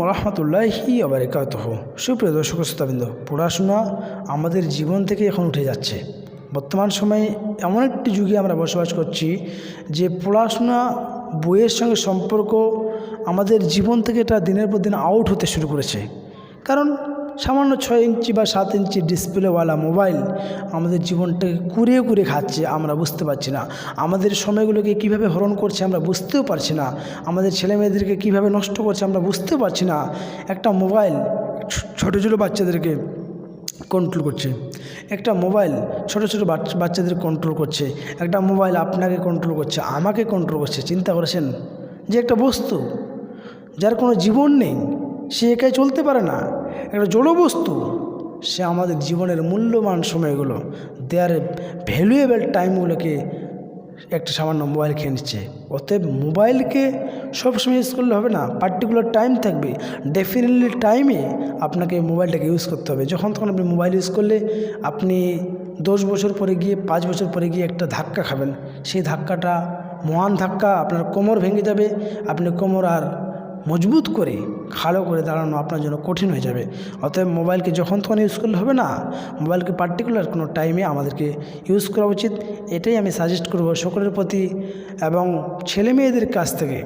রহমতুল্লাহি আবরিকাত সুপ্রিয় দর্শক শ্রোতাবৃন্দ, পড়াশোনা আমাদের জীবন থেকে এখন উঠে যাচ্ছে। বর্তমান সময়ে এমন একটি যুগে আমরা বসবাস করছি যে পড়াশোনা, বইয়ের সঙ্গে সম্পর্ক আমাদের জীবন থেকে এটা দিনের পর দিন আউট হতে শুরু করেছে। কারণ সামান্য ছয় ইঞ্চি বা সাত ইঞ্চি ডিসপ্লেওয়ালা মোবাইল আমাদের জীবনটাকে কুড়িয়ে কুড়িয়ে খাচ্ছে, আমরা বুঝতে পারছি না। আমাদের সময়গুলোকে কীভাবে হরণ করছে, আমরা বুঝতেও পারছি না। আমাদের ছেলে মেয়েদেরকে কীভাবে নষ্ট করছে, আমরা বুঝতেও পারছি না। একটা মোবাইল ছোটো ছোটো বাচ্চাদেরকে কন্ট্রোল করছে। একটা মোবাইল ছোট ছোট বাচ্চাদের কন্ট্রোল করছে। একটা মোবাইল আপনাকে কন্ট্রোল করছে, আমাকে কন্ট্রোল করছে। চিন্তা করেছেন? যে একটা বস্তু যার কোনো জীবন নেই, সে একাই চলতে পারে না। একটা জড় বস্তু সে আমাদের জীবনের মূল্যবান সময়গুলো দেয়ার ভ্যালুয়েবল টাইমগুলোকে একটা সামান্য মোবাইল খেয়ে নিচ্ছে। অতএব মোবাইলকে সবসময় ইউজ করলে হবে না পার্টিকুলার টাইম থাকবে। ডেফিনেটলি টাইমে আপনাকে মোবাইলটাকে ইউজ করতে হবে। যখন তখন আপনি মোবাইল ইউজ করলে আপনি দশ বছর পরে গিয়ে, পাঁচ বছর পরে গিয়ে একটা ধাক্কা খাবেন। সেই ধাক্কাটা মহান ধাক্কা, আপনার কোমর ভেঙে যাবে। আপনি কোমর আর মজবুত করে খাড়ো করে দাঁড়ানো আপনার জন্য কঠিন হয়ে যাবে। অতএব মোবাইলকে যখন তখন ইউজ করলে হবে না? মোবাইলকে পার্টিকুলার কোনো টাইমে আমাদেরকে ইউজ করা উচিত। এটাই আমি সাজেস্ট করব সকলের প্রতি এবং ছেলে মেয়েদের কাছ থেকে।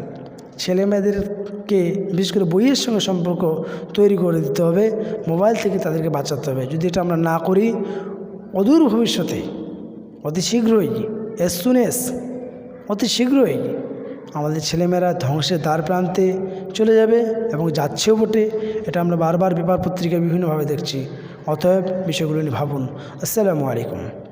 ছেলে মেয়েদেরকে বিশেষ করে বইয়ের সঙ্গে সম্পর্ক তৈরি করে দিতে হবে। মোবাইল থেকে তাদেরকে বাঁচাতে হবে। যদি এটা আমরা না করি, অদূর ভবিষ্যতে অতি শীঘ্রই এস সুন এস অতি শীঘ্রই আমাদের ছেলেমেয়েরা ধ্বংসের দ্বার প্রান্তে চলে যাবে এবং যাচ্ছেও বটে। এটা আমরা বারবার পেপার পত্রিকায় বিভিন্নভাবে দেখছি। অতএব বিষয়গুলো নিয়ে ভাবুন। আসসালামু আলাইকুম।